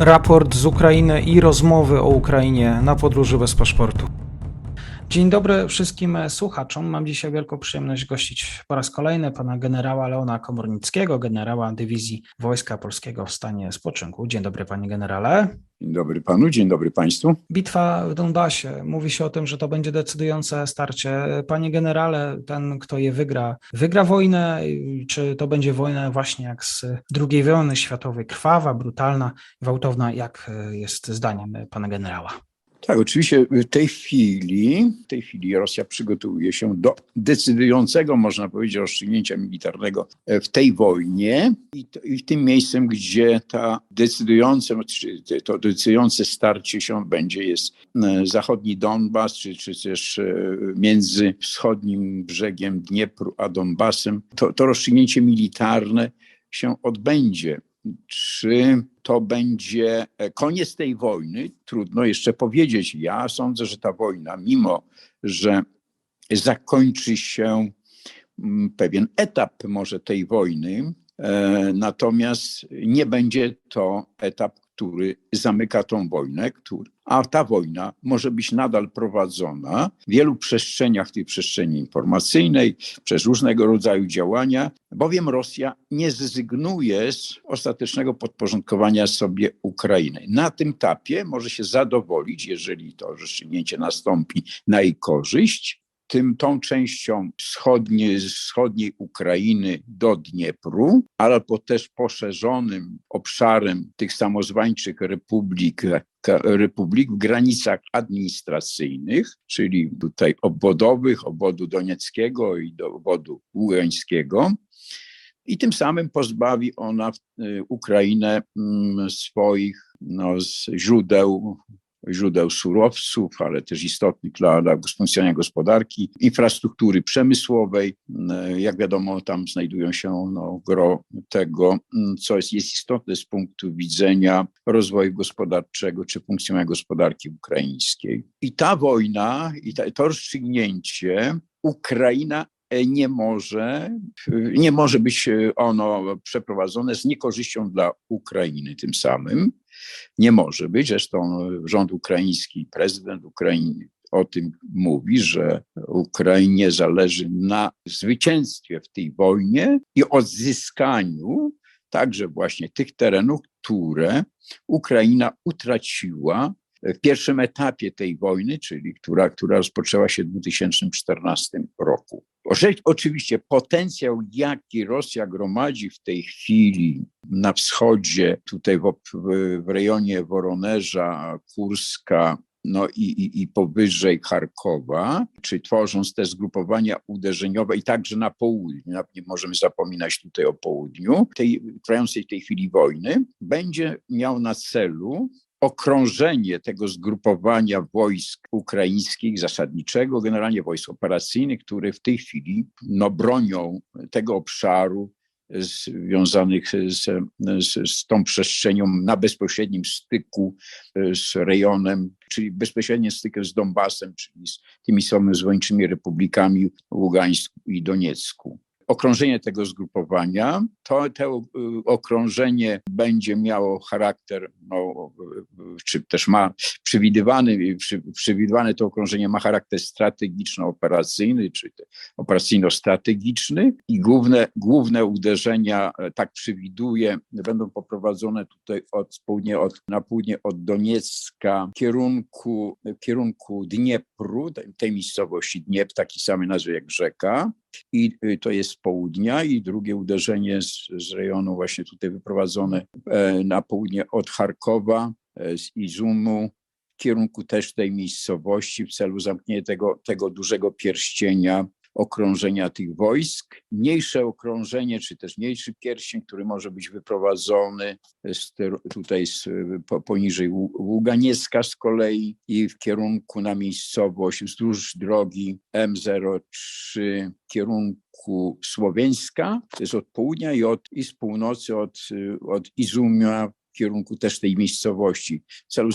raport z Ukrainy i rozmowy o Ukrainie na podróży bez paszportu. Dzień dobry wszystkim słuchaczom. Mam dzisiaj wielką przyjemność gościć po raz kolejny pana generała Leona Komornickiego, generała dywizji Wojska Polskiego w stanie spoczynku. Dzień dobry panie generale. Dzień dobry panu, dzień dobry państwu. Bitwa w Donbasie. Mówi się o tym, że to będzie decydujące starcie. Panie generale, ten, kto je wygra, wygra wojnę, czy to będzie wojna właśnie jak z II wojny światowej, krwawa, brutalna, gwałtowna, jak jest zdaniem pana generała? Tak, oczywiście w tej chwili, w tej chwili Rosja przygotowuje się do decydującego, można powiedzieć, rozstrzygnięcia militarnego w tej wojnie i, to, i tym miejscem, gdzie ta decydujące, to decydujące starcie się będzie jest zachodni Donbas, czy, czy też między wschodnim brzegiem Dniepru a Donbasem. To, to rozstrzygnięcie militarne się odbędzie. Czy to będzie koniec tej wojny? Trudno jeszcze powiedzieć. Ja sądzę, że ta wojna, mimo że zakończy się pewien etap może tej wojny, natomiast nie będzie to etap, który zamyka tą wojnę, który, a ta wojna może być nadal prowadzona w wielu przestrzeniach, tej przestrzeni informacyjnej, przez różnego rodzaju działania, bowiem Rosja nie zrezygnuje z ostatecznego podporządkowania sobie Ukrainy. Na tym etapie może się zadowolić, jeżeli to rozstrzygnięcie nastąpi na jej korzyść, tym, tą częścią wschodniej, wschodniej Ukrainy do Dniepru, albo też poszerzonym obszarem tych samozwańczych republik, republik w granicach administracyjnych, czyli tutaj obwodowych, obwodu donieckiego i do obwodu ługańskiego. I tym samym pozbawi ona Ukrainę swoich no, źródeł źródeł surowców, ale też istotnych dla, dla funkcjonowania gospodarki, infrastruktury przemysłowej. Jak wiadomo, tam znajdują się no, gro tego, co jest, jest istotne z punktu widzenia rozwoju gospodarczego czy funkcjonowania gospodarki ukraińskiej. I ta wojna, i ta, to rozstrzygnięcie Ukraina nie może, nie może być ono przeprowadzone z niekorzyścią dla Ukrainy tym samym. Nie może być. Zresztą rząd ukraiński, prezydent Ukrainy o tym mówi, że Ukrainie zależy na zwycięstwie w tej wojnie i odzyskaniu także właśnie tych terenów, które Ukraina utraciła w pierwszym etapie tej wojny, czyli która, która rozpoczęła się w 2014 roku. Oczywiście potencjał, jaki Rosja gromadzi w tej chwili na wschodzie, tutaj w, w rejonie Woronerza, Kurska, no i, i, i powyżej Charkowa, czy tworząc te zgrupowania uderzeniowe i także na południu, nie możemy zapominać tutaj o południu, tej trwającej w tej chwili wojny, będzie miał na celu okrążenie tego zgrupowania wojsk ukraińskich, zasadniczego, generalnie wojsk operacyjnych, które w tej chwili no, bronią tego obszaru związanych z, z, z tą przestrzenią na bezpośrednim styku z rejonem, czyli bezpośrednim stykiem z Donbasem, czyli z tymi samozwańczymi republikami Ługańsku i Doniecku okrążenie tego zgrupowania. To, to okrążenie będzie miało charakter, no, czy też ma przewidywany, przewidywane to okrążenie ma charakter strategiczno-operacyjny, czy operacyjno-strategiczny i główne, główne uderzenia, tak przewiduje, będą poprowadzone tutaj od południa, od, na południe od Doniecka w kierunku, w kierunku Dniepru, tej, miejscowości Dniepr, taki samej nazwy jak rzeka, i to jest z południa i drugie uderzenie z, z rejonu właśnie tutaj wyprowadzone na południe od Charkowa, z Izumu, w kierunku też tej miejscowości w celu zamknięcia tego, tego dużego pierścienia okrążenia tych wojsk. Mniejsze okrążenie, czy też mniejszy pierścień, który może być wyprowadzony z, tutaj z, poniżej Ługaniecka z kolei i w kierunku na miejscowość wzdłuż drogi M03 w kierunku Słoweńska, to jest od południa i, od, i z północy od, od Izumia w kierunku też tej miejscowości. W celu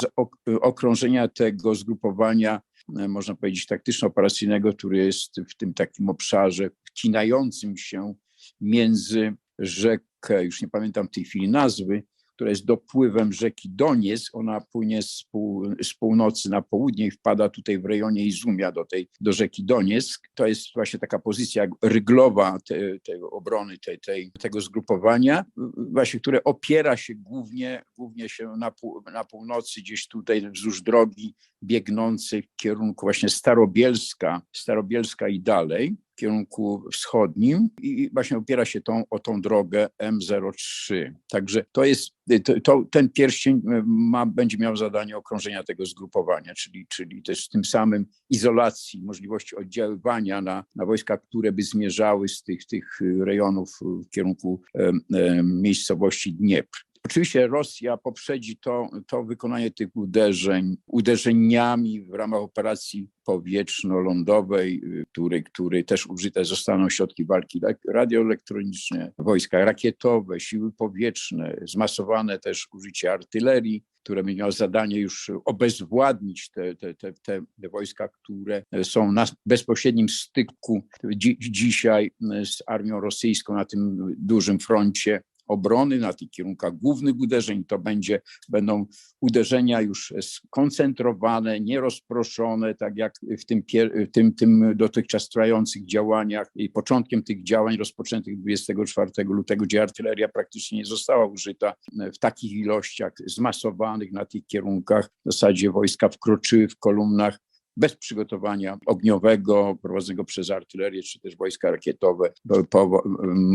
okrążenia tego zgrupowania można powiedzieć, taktyczno-operacyjnego, który jest w tym takim obszarze wcinającym się między rzekę, już nie pamiętam w tej chwili nazwy, która jest dopływem rzeki Donieck. Ona płynie z, pół, z północy na południe i wpada tutaj w rejonie Izumia do, tej, do rzeki Donieck. To jest właśnie taka pozycja ryglowa tej, tej obrony tej, tej, tego zgrupowania, właśnie które opiera się głównie, głównie się na, pół, na północy, gdzieś tutaj wzdłuż drogi biegnącej w kierunku właśnie Starobielska, Starobielska i dalej w kierunku wschodnim i właśnie opiera się tą, o tą drogę M03. Także to jest, to, to, ten pierścień ma, będzie miał zadanie okrążenia tego zgrupowania, czyli, czyli też tym samym izolacji, możliwości oddziaływania na, na wojska, które by zmierzały z tych, tych rejonów w kierunku e, e, miejscowości Dniepr. Oczywiście Rosja poprzedzi to, to wykonanie tych uderzeń uderzeniami w ramach operacji powietrzno-lądowej, której, której też użyte zostaną środki walki radioelektroniczne, wojska rakietowe, siły powietrzne, zmasowane też użycie artylerii, które miało zadanie już obezwładnić te, te, te, te wojska, które są na bezpośrednim styku dzi dzisiaj z armią rosyjską na tym dużym froncie obrony, na tych kierunkach głównych uderzeń. To będzie, będą uderzenia już skoncentrowane, nierozproszone, tak jak w tym, tym, tym dotychczas trwających działaniach i początkiem tych działań rozpoczętych 24 lutego, gdzie artyleria praktycznie nie została użyta w takich ilościach zmasowanych na tych kierunkach. W zasadzie wojska wkroczyły w kolumnach bez przygotowania ogniowego prowadzonego przez artylerię czy też wojska rakietowe, po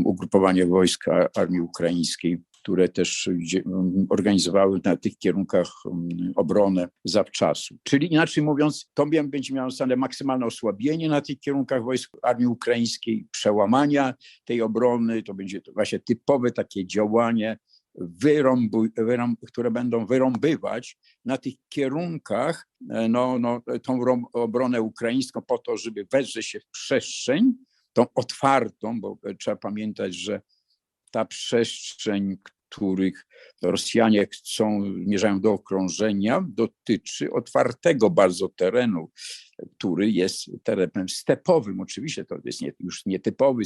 ugrupowanie wojska armii ukraińskiej, które też organizowały na tych kierunkach obronę zawczasu. Czyli inaczej mówiąc, to będzie miało stale maksymalne osłabienie na tych kierunkach wojsk armii ukraińskiej, przełamania tej obrony, to będzie to właśnie typowe takie działanie wyrąbu, wyrąb, które będą wyrąbywać na tych kierunkach no, no, tą obronę ukraińską po to, żeby wedrzeć się w przestrzeń, tą otwartą, bo trzeba pamiętać, że ta przestrzeń, których Rosjanie chcą, zmierzają do okrążenia, dotyczy otwartego bardzo terenu, który jest terenem stepowym. Oczywiście to jest nie, już nietypowy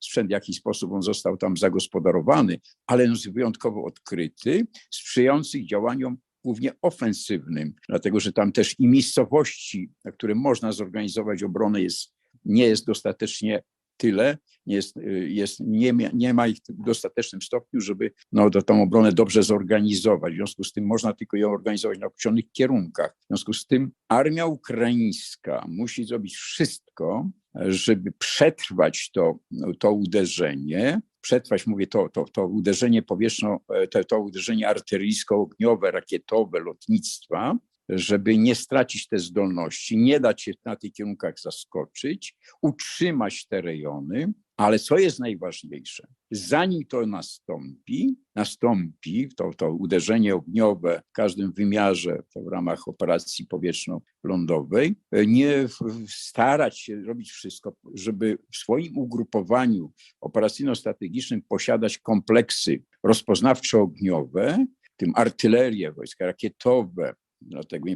sprzęt, w jaki sposób on został tam zagospodarowany, ale jest wyjątkowo odkryty, sprzyjający działaniom głównie ofensywnym, dlatego że tam też i miejscowości, na które można zorganizować obronę, jest, nie jest dostatecznie tyle, jest, jest, nie, nie ma ich w dostatecznym stopniu, żeby no, tą obronę dobrze zorganizować. W związku z tym można tylko ją organizować na określonych kierunkach. W związku z tym armia ukraińska musi zrobić wszystko, żeby przetrwać to, to uderzenie, przetrwać, mówię, to, to, to uderzenie powietrzno, to, to uderzenie artyleryjsko-ogniowe, rakietowe, lotnictwa, żeby nie stracić te zdolności, nie dać się na tych kierunkach zaskoczyć, utrzymać te rejony, ale co jest najważniejsze, zanim to nastąpi, nastąpi to, to uderzenie ogniowe w każdym wymiarze to w ramach operacji powietrzno-lądowej, nie starać się robić wszystko, żeby w swoim ugrupowaniu operacyjno-strategicznym posiadać kompleksy rozpoznawczo-ogniowe, tym artylerię, wojska rakietowe, dlatego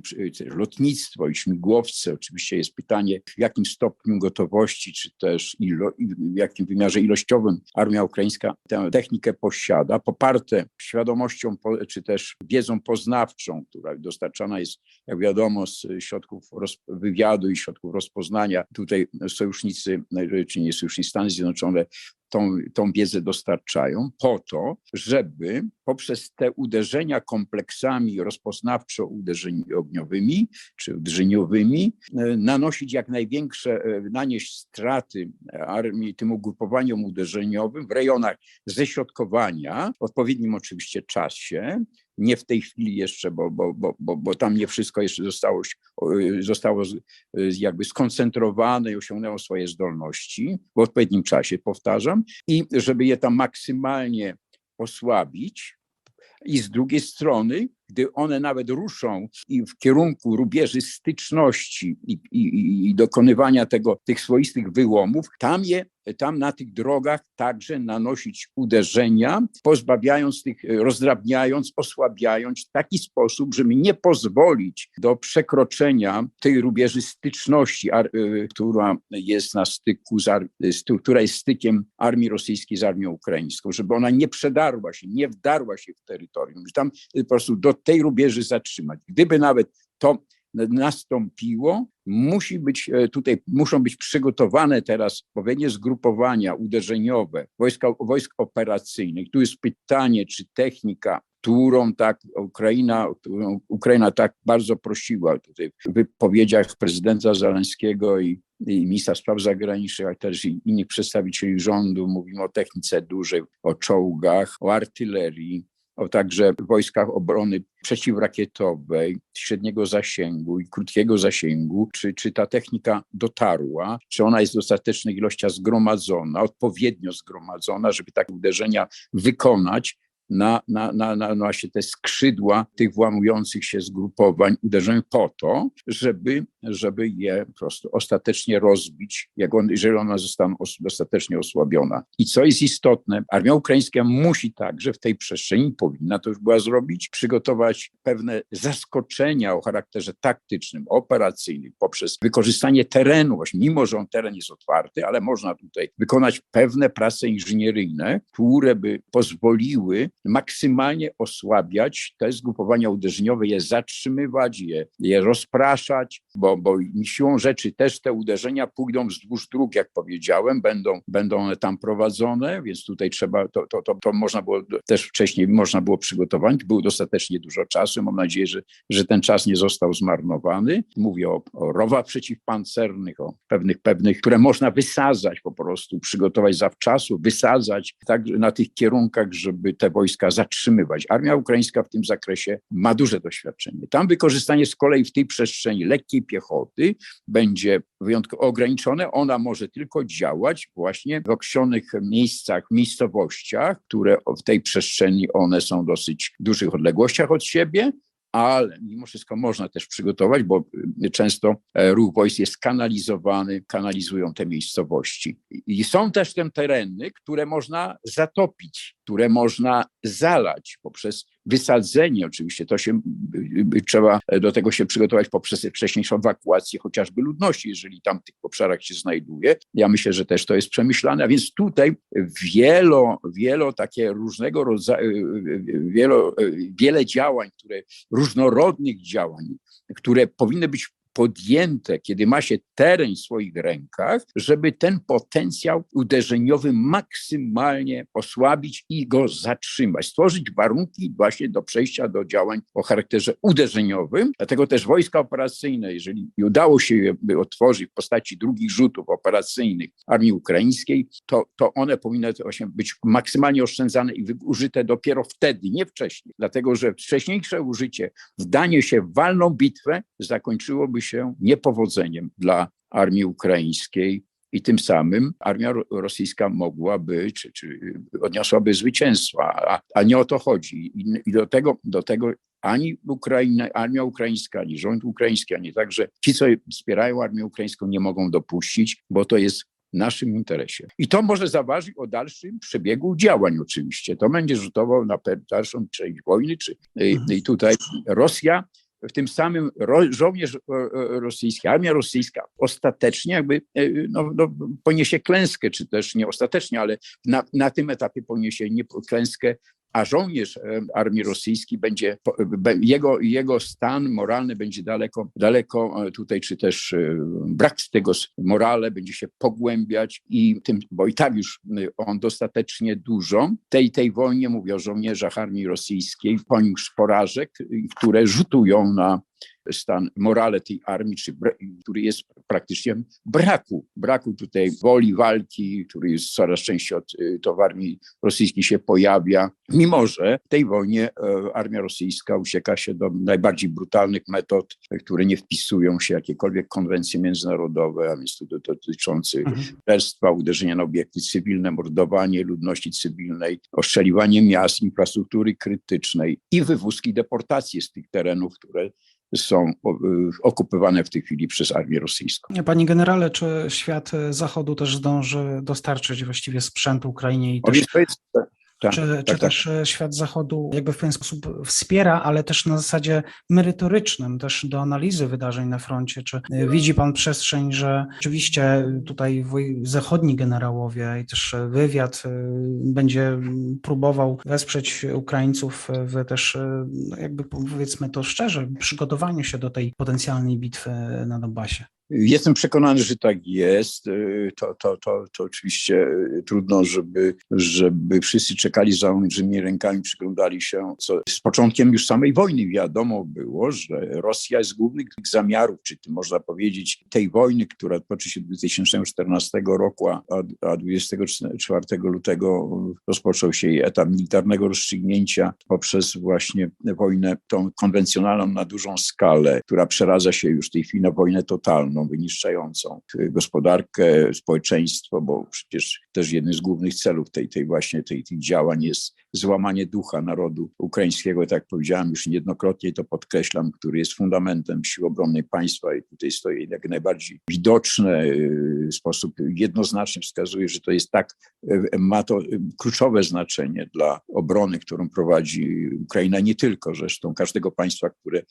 lotnictwo i śmigłowce. Oczywiście jest pytanie, w jakim stopniu gotowości, czy też ilo, w jakim wymiarze ilościowym armia ukraińska tę technikę posiada, poparte świadomością, czy też wiedzą poznawczą, która dostarczana jest, jak wiadomo, z środków wywiadu i środków rozpoznania. Tutaj sojusznicy, czy nie sojusznicy, Stany Zjednoczone tą, tą wiedzę dostarczają po to, żeby poprzez te uderzenia kompleksami rozpoznawczo-uderzeniowymi czy uderzeniowymi nanosić jak największe, nanieść straty armii tym ugrupowaniom uderzeniowym w rejonach ześrodkowania w odpowiednim oczywiście czasie, nie w tej chwili jeszcze, bo, bo, bo, bo, bo tam nie wszystko jeszcze zostało, zostało jakby skoncentrowane i osiągnęło swoje zdolności w odpowiednim czasie, powtarzam, i żeby je tam maksymalnie osłabić, i z drugiej strony, gdy one nawet ruszą i w kierunku rubieży styczności i, i, i dokonywania tego, tych swoistych wyłomów, tam je tam na tych drogach także nanosić uderzenia, pozbawiając tych, rozdrabniając, osłabiając w taki sposób, żeby nie pozwolić do przekroczenia tej rubieży styczności, która jest na styku, z, która jest stykiem armii rosyjskiej z armią ukraińską, żeby ona nie przedarła się, nie wdarła się w terytorium, że tam po prostu do tej rubieży zatrzymać. Gdyby nawet to nastąpiło, musi być e, tutaj, muszą być przygotowane teraz odpowiednie zgrupowania uderzeniowe wojska, wojsk operacyjnych. Tu jest pytanie, czy technika którą tak Ukraina, którą Ukraina tak bardzo prosiła tutaj w wypowiedziach prezydenta Zaleńskiego i, i ministra spraw zagranicznych, ale też i innych przedstawicieli rządu. Mówimy o technice dużej, o czołgach, o artylerii, o także wojskach obrony przeciwrakietowej, średniego zasięgu i krótkiego zasięgu, czy, czy ta technika dotarła, czy ona jest w dostatecznej ilości zgromadzona, odpowiednio zgromadzona, żeby takie uderzenia wykonać, na, na, na, na właśnie te skrzydła tych włamujących się zgrupowań uderzają po to, żeby, żeby je po prostu ostatecznie rozbić, jak on, jeżeli ona zostanie dostatecznie osłabiona. I co jest istotne, armia ukraińska musi także w tej przestrzeni, powinna to już była zrobić, przygotować pewne zaskoczenia o charakterze taktycznym, operacyjnym, poprzez wykorzystanie terenu, właśnie mimo, że on teren jest otwarty, ale można tutaj wykonać pewne prace inżynieryjne, które by pozwoliły maksymalnie osłabiać te zgrupowania uderzeniowe, je zatrzymywać, je, je rozpraszać, bo, bo siłą rzeczy też te uderzenia pójdą wzdłuż dróg, jak powiedziałem, będą, będą one tam prowadzone, więc tutaj trzeba, to, to, to, to można było też wcześniej, można było przygotować, było dostatecznie dużo czasu, mam nadzieję, że, że ten czas nie został zmarnowany. Mówię o, o rowach przeciwpancernych, o pewnych, pewnych, które można wysadzać po prostu, przygotować zawczasu, wysadzać tak na tych kierunkach, żeby te wojska zatrzymywać. Armia ukraińska w tym zakresie ma duże doświadczenie. Tam wykorzystanie z kolei w tej przestrzeni lekkiej piechoty będzie wyjątkowo ograniczone. Ona może tylko działać właśnie w określonych miejscach, miejscowościach, które w tej przestrzeni one są dosyć dużych odległościach od siebie, ale mimo wszystko można też przygotować, bo y, często e, ruch wojsk jest kanalizowany, kanalizują te miejscowości. I są też te tereny, które można zatopić, które można zalać poprzez wysadzenie. Oczywiście to się trzeba do tego się przygotować poprzez wcześniejszą ewakuację chociażby ludności, jeżeli tam w tych obszarach się znajduje. Ja myślę, że też to jest przemyślane, a więc tutaj wielo, wielo takie różnego rodzaju, wielo, wiele działań, które różnorodnych działań, które powinny być podjęte, kiedy ma się teren w swoich rękach, żeby ten potencjał uderzeniowy maksymalnie osłabić i go zatrzymać, stworzyć warunki właśnie do przejścia do działań o charakterze uderzeniowym. Dlatego też wojska operacyjne, jeżeli udało się je otworzyć w postaci drugich rzutów operacyjnych armii ukraińskiej, to, to one powinny właśnie być maksymalnie oszczędzane i użyte dopiero wtedy, nie wcześniej. Dlatego, że wcześniejsze użycie, wdanie się w walną bitwę zakończyłoby się niepowodzeniem dla armii ukraińskiej i tym samym armia rosyjska mogłaby, czy, czy odniosłaby zwycięstwa, a, a nie o to chodzi. I, i do, tego, do tego ani Ukraina, armia ukraińska, ani rząd ukraiński, ani także ci, co wspierają armię ukraińską, nie mogą dopuścić, bo to jest w naszym interesie. I to może zaważyć o dalszym przebiegu działań oczywiście. To będzie rzutował na dalszą część wojny, czy mhm. i tutaj Rosja w tym samym żołnierz rosyjski, armia rosyjska ostatecznie jakby e, no, no, poniesie klęskę, czy też nie ostatecznie, ale na, na tym etapie poniesie nie klęskę a żołnierz e, armii rosyjskiej będzie, jego, jego stan moralny będzie daleko, daleko e, tutaj, czy też e, brak tego morale będzie się pogłębiać i tym, bo i tak już on dostatecznie dużo. Tej, tej wojnie, mówię o żołnierzach armii rosyjskiej, poniósł porażek, które rzutują na stan morale tej armii, czy, który jest praktycznie braku, braku tutaj woli walki, który jest coraz częściej od, y, to w armii rosyjskiej się pojawia, mimo że w tej wojnie e, armia rosyjska ucieka się do najbardziej brutalnych metod, które nie wpisują się w jakiekolwiek konwencje międzynarodowe, a więc to dotyczące mhm. uderzenia na obiekty cywilne, mordowanie ludności cywilnej, ostrzeliwanie miast, infrastruktury krytycznej i wywózki deportacji z tych terenów, które są okupywane w tej chwili przez armię rosyjską. Panie generale, czy świat Zachodu też zdąży dostarczyć właściwie sprzęt Ukrainie i też... Tak, czy, tak, czy tak. też świat Zachodu jakby w pewien sposób wspiera, ale też na zasadzie merytorycznym, też do analizy wydarzeń na froncie? Czy widzi Pan przestrzeń, że rzeczywiście tutaj zachodni generałowie i też wywiad y, będzie próbował wesprzeć Ukraińców w też, jakby powiedzmy to szczerze, przygotowaniu się do tej potencjalnej bitwy na Donbasie? Jestem przekonany, że tak jest. To, to, to, to oczywiście trudno, żeby, żeby wszyscy czekali za założonymi rękami, przyglądali się, co z początkiem już samej wojny wiadomo było, że Rosja jest głównych zamiarów, czy można powiedzieć, tej wojny, która toczy się 2014 roku, a, a 24 lutego rozpoczął się jej etap militarnego rozstrzygnięcia poprzez właśnie wojnę tą konwencjonalną na dużą skalę, która przeradza się już w tej chwili na wojnę totalną wyniszczającą gospodarkę, społeczeństwo, bo przecież też jednym z głównych celów tej, tej właśnie tej, tych działań jest złamanie ducha narodu ukraińskiego, tak jak powiedziałem już niejednokrotnie, to podkreślam, który jest fundamentem sił obronnej państwa i tutaj stoi jak najbardziej widoczne, w sposób jednoznaczny wskazuje, że to jest tak, ma to kluczowe znaczenie dla obrony, którą prowadzi Ukraina, nie tylko zresztą każdego państwa, które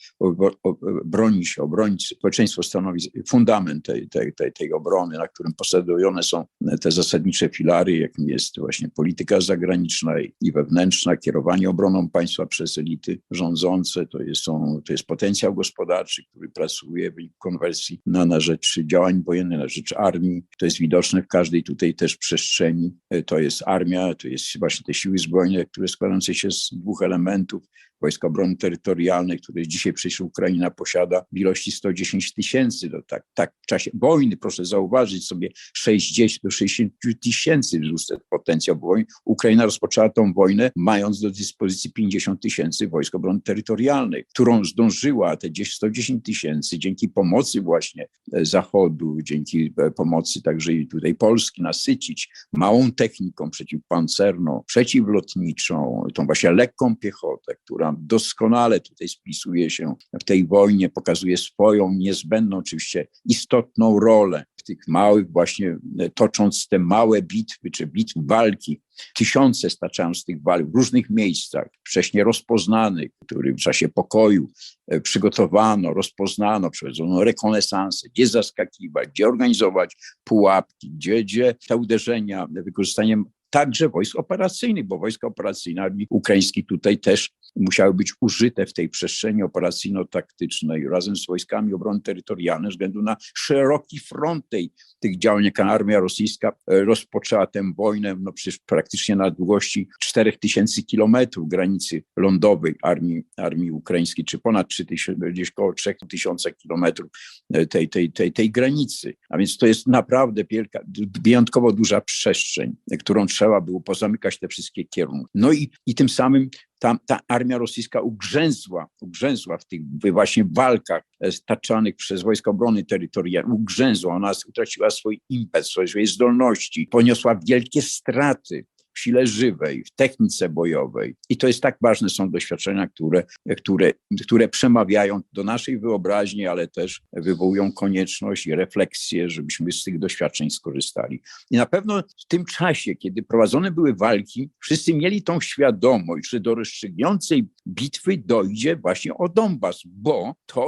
broni się, obroni społeczeństwo stanowi fundament tej, tej, tej, tej obrony, na którym posadowione są te zasadnicze filary, jakim jest właśnie polityka zagraniczna i wewnętrzna, kierowanie obroną państwa przez elity rządzące, to jest, to jest potencjał gospodarczy, który pracuje w konwersji na, na rzecz działań wojennych, na rzecz armii. To jest widoczne w każdej tutaj też przestrzeni. To jest armia, to jest właśnie te siły zbrojne, które składające się z dwóch elementów, Wojska Obrony Terytorialnej, które dzisiaj przecież Ukraina posiada w ilości 110 tysięcy. Tak, tak w czasie wojny, proszę zauważyć sobie, 60 do 60 tysięcy wzrósł ten potencjał wojny. Ukraina rozpoczęła tą wojnę mając do dyspozycji 50 tysięcy Wojsk Obrony Terytorialnej, którą zdążyła te 110 tysięcy dzięki pomocy właśnie e, Zachodu, dzięki e, pomocy także i tutaj Polski nasycić małą techniką przeciwpancerną, przeciwlotniczą, tą właśnie lekką piechotę, która doskonale tutaj spisuje się w tej wojnie, pokazuje swoją niezbędną, oczywiście istotną rolę w tych małych, właśnie e, tocząc te małe bitwy czy bitwy walki. Tysiące staczają z tych walk w różnych miejscach, wcześniej rozpoznanych, które w czasie pokoju e, przygotowano, rozpoznano, przeprowadzono rekonesansę, gdzie zaskakiwać, gdzie organizować pułapki, gdzie, gdzie te uderzenia wykorzystaniem także wojsk operacyjnych, bo wojska operacyjne armii ukraińskiej tutaj też musiały być użyte w tej przestrzeni operacyjno-taktycznej razem z wojskami obrony terytorialnej ze względu na szeroki front tej, tych działań, jaka armia rosyjska e, rozpoczęła tę wojnę, no przecież praktycznie na długości 4000 kilometrów granicy lądowej armii, armii ukraińskiej, czy ponad 3000, gdzieś około 3000 kilometrów e, tej, tej, tej, tej granicy. A więc to jest naprawdę wielka, wyjątkowo duża przestrzeń, którą trzeba było pozamykać te wszystkie kierunki. No i, i tym samym ta, ta armia rosyjska ugrzęzła, ugrzęzła w tych właśnie walkach staczanych przez Wojska Obrony Terytorialnej, ugrzęzła, ona utraciła swój impet, swoje zdolności, poniosła wielkie straty sile żywej, w technice bojowej. I to jest tak ważne są doświadczenia, które, które, które przemawiają do naszej wyobraźni, ale też wywołują konieczność i refleksję, żebyśmy z tych doświadczeń skorzystali. I na pewno w tym czasie, kiedy prowadzone były walki, wszyscy mieli tą świadomość, że do rozstrzygnięcej bitwy dojdzie właśnie o Donbas, bo to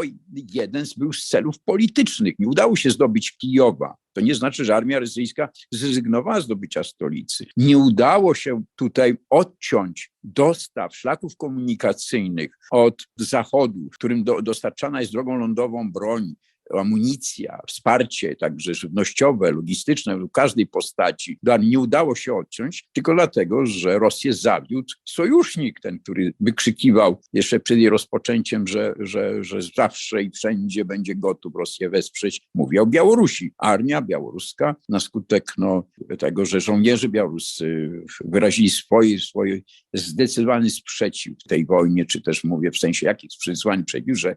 jeden z był z celów politycznych. Nie udało się zdobyć Kijowa. To nie znaczy, że armia rosyjska zrezygnowała z zdobycia stolicy. Nie udało się tutaj odciąć dostaw szlaków komunikacyjnych od zachodu, którym do, dostarczana jest drogą lądową broń, amunicja, wsparcie także żywnościowe, logistyczne w każdej postaci nie udało się odciąć, tylko dlatego, że Rosję zawiódł sojusznik, ten, który wykrzykiwał jeszcze przed jej rozpoczęciem, że, że, że zawsze i wszędzie będzie gotów Rosję wesprzeć. Mówię o Białorusi. Armia białoruska na skutek no, tego, że żołnierze białoruscy wyrazili swój, swój zdecydowany sprzeciw tej wojnie, czy też mówię w sensie jakich zdecydowany sprzeciw, że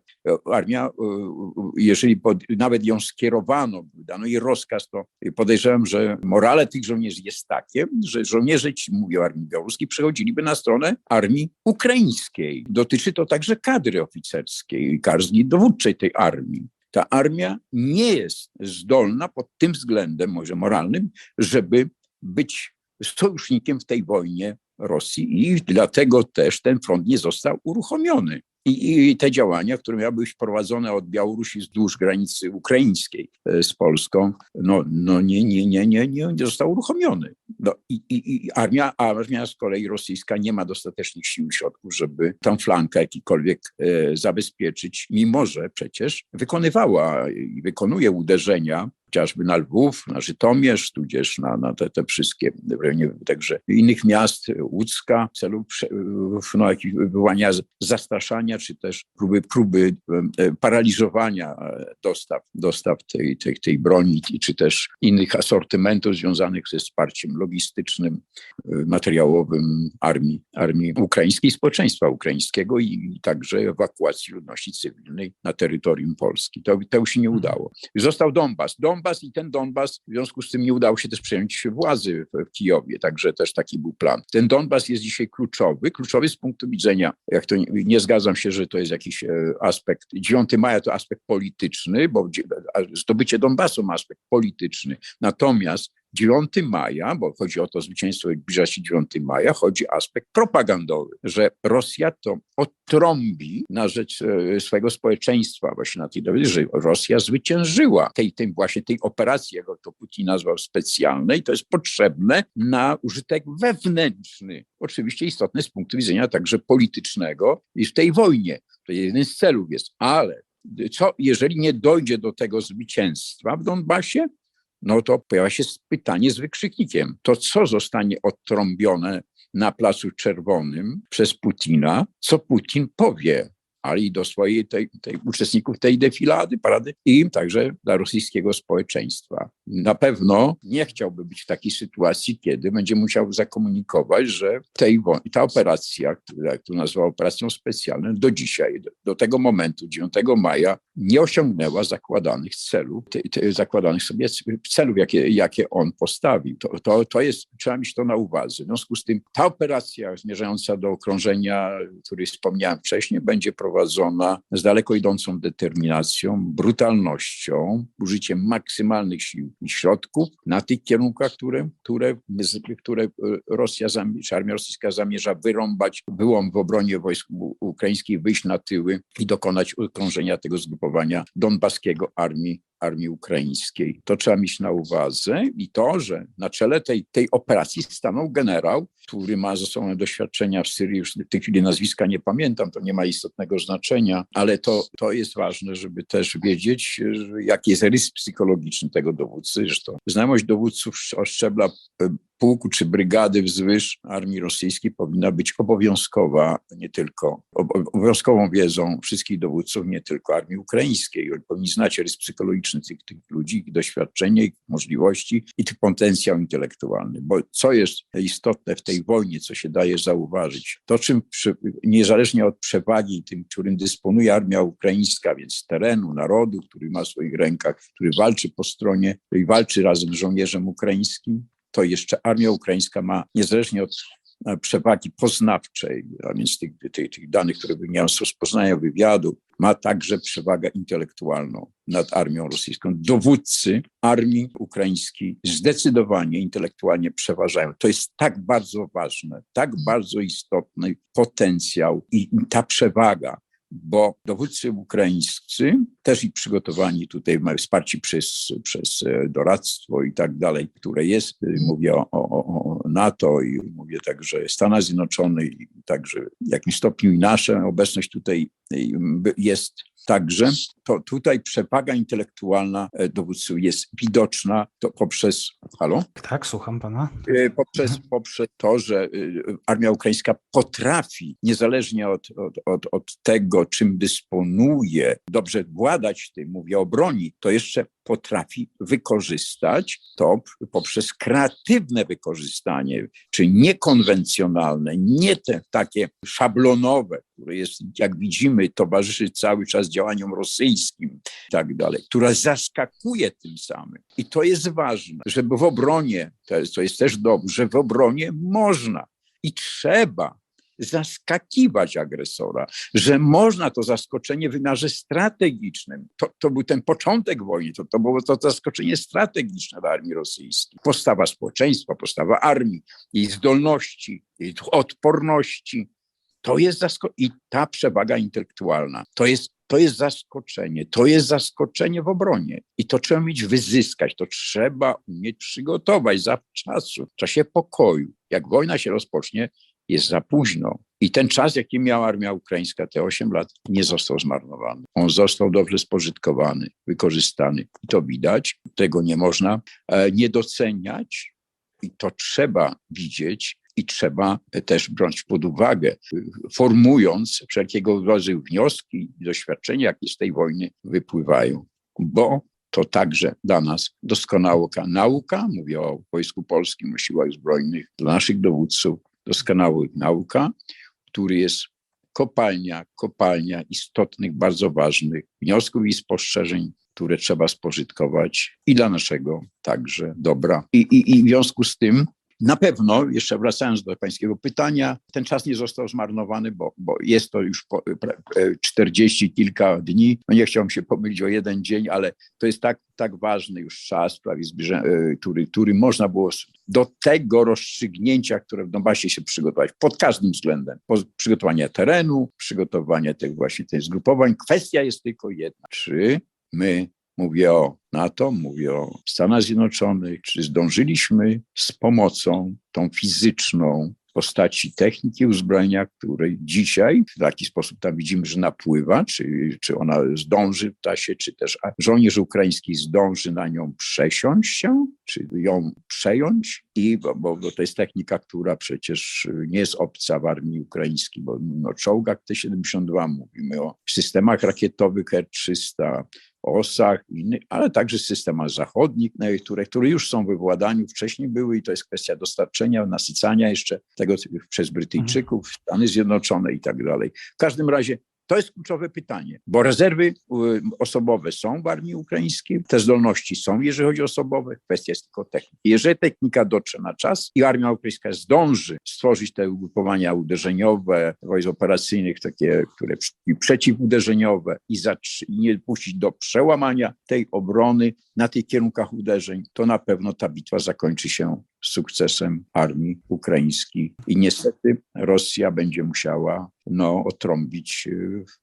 armia, jeżeli pod, nawet ją skierowano, dano jej rozkaz, to podejrzewam, że morale tych żołnierzy jest takie, że żołnierze ci, mówię armii białoruskiej, przechodziliby na stronę armii ukraińskiej. Dotyczy to także kadry oficerskiej, kadry dowódczej tej armii. Ta armia nie jest zdolna pod tym względem, może moralnym, żeby być sojusznikiem w tej wojnie Rosji i dlatego też ten front nie został uruchomiony. I, I, te działania, które miały być prowadzone od Białorusi wzdłuż granicy ukraińskiej e, z Polską, no, no nie, nie, nie, nie, nie, nie został uruchomiony. No, i, i, I armia, armia z kolei rosyjska nie ma dostatecznych sił i środków, żeby tą flankę jakikolwiek e, zabezpieczyć, mimo że przecież wykonywała i wykonuje uderzenia chociażby na Lwów, na Żytomierz, tudzież na, na te, te wszystkie rejonie także innych miast, Łódzka, w celu no, wywołania zastraszania, czy też próby, próby paraliżowania dostaw, dostaw tej, tej, tej broni, czy też innych asortymentów związanych ze wsparciem logistycznym, materiałowym armii, armii ukraińskiej, społeczeństwa ukraińskiego i także ewakuacji ludności cywilnej na terytorium Polski. To, to już się nie udało. Został Donbas. Donbas i ten Donbas w związku z tym nie udało się też przejąć władzy w, w Kijowie, także też taki był plan. Ten Donbas jest dzisiaj kluczowy, kluczowy z punktu widzenia, jak to nie, nie zgadzam się, że to jest jakiś e, aspekt, 9 maja to aspekt polityczny, bo zdobycie Donbasu ma aspekt polityczny, natomiast 9 maja, bo chodzi o to zwycięstwo, zbliża się 9 maja, chodzi aspekt propagandowy, że Rosja to odtrąbi na rzecz e, swojego społeczeństwa, właśnie na tej dowiedzy, że Rosja zwyciężyła tej, tej właśnie tej operacji, jak to Putin nazwał specjalnej, to jest potrzebne na użytek wewnętrzny, oczywiście istotne z punktu widzenia także politycznego i w tej wojnie. To jeden z celów jest, ale co, jeżeli nie dojdzie do tego zwycięstwa w Donbasie, no to pojawia się pytanie z wykrzyknikiem. To co zostanie odtrąbione na Placu Czerwonym przez Putina, co Putin powie? Ale i do swojej tej, tej uczestników tej defilady, parady i także dla rosyjskiego społeczeństwa. Na pewno nie chciałby być w takiej sytuacji, kiedy będzie musiał zakomunikować, że tej, ta operacja, jak to nazwał operacją specjalną, do dzisiaj, do, do tego momentu, 9 maja, nie osiągnęła zakładanych celów, te, te, zakładanych sobie celów, jakie, jakie on postawił. To, to, to jest, trzeba mieć to na uwadze. W związku z tym ta operacja zmierzająca do okrążenia, o której wspomniałem wcześniej, będzie prowadzona z daleko idącą determinacją, brutalnością, użyciem maksymalnych sił i środków na tych kierunkach, które, które, które Rosja, czy armia rosyjska zamierza wyrąbać, byłą w obronie wojsk ukraińskich, wyjść na tyły i dokonać okrążenia tego zgrupowania donbaskiego armii armii ukraińskiej. To trzeba mieć na uwadze i to, że na czele tej, tej operacji stanął generał, który ma ze sobą doświadczenia w Syrii, już w tej chwili nazwiska nie pamiętam, to nie ma istotnego znaczenia, ale to, to jest ważne, żeby też wiedzieć, jaki jest rys psychologiczny tego dowódcy. Zresztą znajomość dowódców szczebla pułku czy brygady wzwyż armii rosyjskiej powinna być obowiązkowa, nie tylko obowiązkową wiedzą wszystkich dowódców, nie tylko armii ukraińskiej. Oni powinni znać rys psychologiczny tych, tych ludzi, ich doświadczenie, ich możliwości i ich potencjał intelektualny. Bo co jest istotne w tej wojnie, co się daje zauważyć, to czym przy, niezależnie od przewagi tym, którym dysponuje armia ukraińska, więc terenu, narodu, który ma w swoich rękach, który walczy po stronie i walczy razem z żołnierzem ukraińskim, to jeszcze armia ukraińska ma, niezależnie od przewagi poznawczej, a więc tych, tych, tych danych, które wynikają z rozpoznania wywiadu, ma także przewagę intelektualną nad armią rosyjską. Dowódcy armii ukraińskiej zdecydowanie intelektualnie przeważają. To jest tak bardzo ważne, tak bardzo istotny potencjał i ta przewaga bo dowódcy ukraińscy, też i przygotowani tutaj, wsparci przez, przez doradztwo i tak dalej, które jest, mówię o, o, o NATO i mówię także Stanach Zjednoczonych i także w jakimś stopniu i nasza obecność tutaj jest także, to tutaj przewaga intelektualna dowódców jest widoczna to poprzez, halo? Tak, słucham pana. Poprzez, mhm. poprzez to, że armia ukraińska potrafi, niezależnie od, od, od, od tego, czym dysponuje, dobrze władać tym, mówię o broni, to jeszcze potrafi wykorzystać to poprzez kreatywne wykorzystanie, czy niekonwencjonalne, nie te takie szablonowe, które jest, jak widzimy, towarzyszy cały czas działaniom rosyjskim i tak dalej, która zaskakuje tym samym. I to jest ważne, żeby w obronie, to jest, to jest też dobrze, w obronie można i trzeba zaskakiwać agresora, że można to zaskoczenie w wymiarze strategicznym. To, to był ten początek wojny, to, to było to zaskoczenie strategiczne dla armii rosyjskiej. Postawa społeczeństwa, postawa armii, jej zdolności, jej odporności. To jest zasko- i ta przewaga intelektualna, to jest, to jest zaskoczenie, to jest zaskoczenie w obronie. I to trzeba mieć wyzyskać, to trzeba umieć przygotować zawczasu, w czasie pokoju. Jak wojna się rozpocznie, jest za późno. I ten czas, jaki miała armia ukraińska, te 8 lat, nie został zmarnowany. On został dobrze spożytkowany, wykorzystany. I to widać. Tego nie można e, nie doceniać. I to trzeba widzieć i trzeba też brać pod uwagę, formując wszelkiego rodzaju wnioski i doświadczenia, jakie z tej wojny wypływają. Bo to także dla nas doskonała nauka, mówię o Wojsku Polskim, o Siłach Zbrojnych, dla naszych dowódców, doskonała nauka, który jest kopalnia, kopalnia istotnych, bardzo ważnych wniosków i spostrzeżeń, które trzeba spożytkować i dla naszego także dobra. I, i, i w związku z tym na pewno, jeszcze wracając do pańskiego pytania, ten czas nie został zmarnowany, bo, bo jest to już po, e, 40 kilka dni. No nie chciałbym się pomylić o jeden dzień, ale to jest tak, tak ważny już czas, prawie zbliże, e, który, który można było do tego rozstrzygnięcia, które w Donbasie się przygotować pod każdym względem. Przygotowania terenu, przygotowania tych właśnie tych zgrupowań. Kwestia jest tylko jedna. Czy my Mówię o NATO, mówię o Stanach Zjednoczonych, czy zdążyliśmy z pomocą tą fizyczną w postaci techniki uzbrojenia, której dzisiaj w taki sposób tam widzimy, że napływa, czy, czy ona zdąży w czasie, czy też żołnierz ukraiński zdąży na nią przesiąść się, czy ją przejąć, i, bo, bo, bo to jest technika, która przecież nie jest obca w armii ukraińskiej, bo o czołgach T-72, mówimy o systemach rakietowych R-300, osach, innych, ale także systemach zachodnich, które, które już są we władaniu, wcześniej były i to jest kwestia dostarczenia, nasycania jeszcze tego przez Brytyjczyków, Stany Zjednoczone i tak dalej. W każdym razie to jest kluczowe pytanie, bo rezerwy osobowe są w armii ukraińskiej, te zdolności są, jeżeli chodzi o osobowe, kwestia jest tylko techniki. Jeżeli technika dotrze na czas i armia ukraińska zdąży stworzyć te ugrupowania uderzeniowe, wojsk operacyjnych, takie, które przeciwuderzeniowe i, i nie puścić do przełamania tej obrony na tych kierunkach uderzeń, to na pewno ta bitwa zakończy się sukcesem armii ukraińskiej. I niestety Rosja będzie musiała no, otrąbić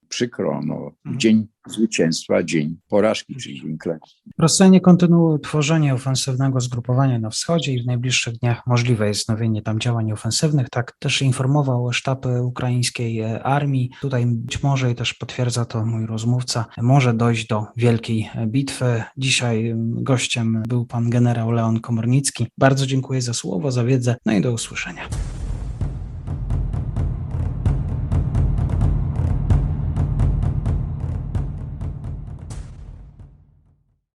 przykro, no, dzień zwycięstwa, dzień porażki, czyli dzień klęski. Rosjanie kontynuują tworzenie ofensywnego zgrupowania na wschodzie i w najbliższych dniach możliwe jest wznowienie tam działań ofensywnych. Tak też informował sztab ukraińskiej armii. Tutaj być może i też potwierdza to mój rozmówca, może dojść do wielkiej bitwy. Dzisiaj gościem był pan generał Leon Komornicki. Bardzo dziękuję za słowo, za wiedzę, no i do usłyszenia.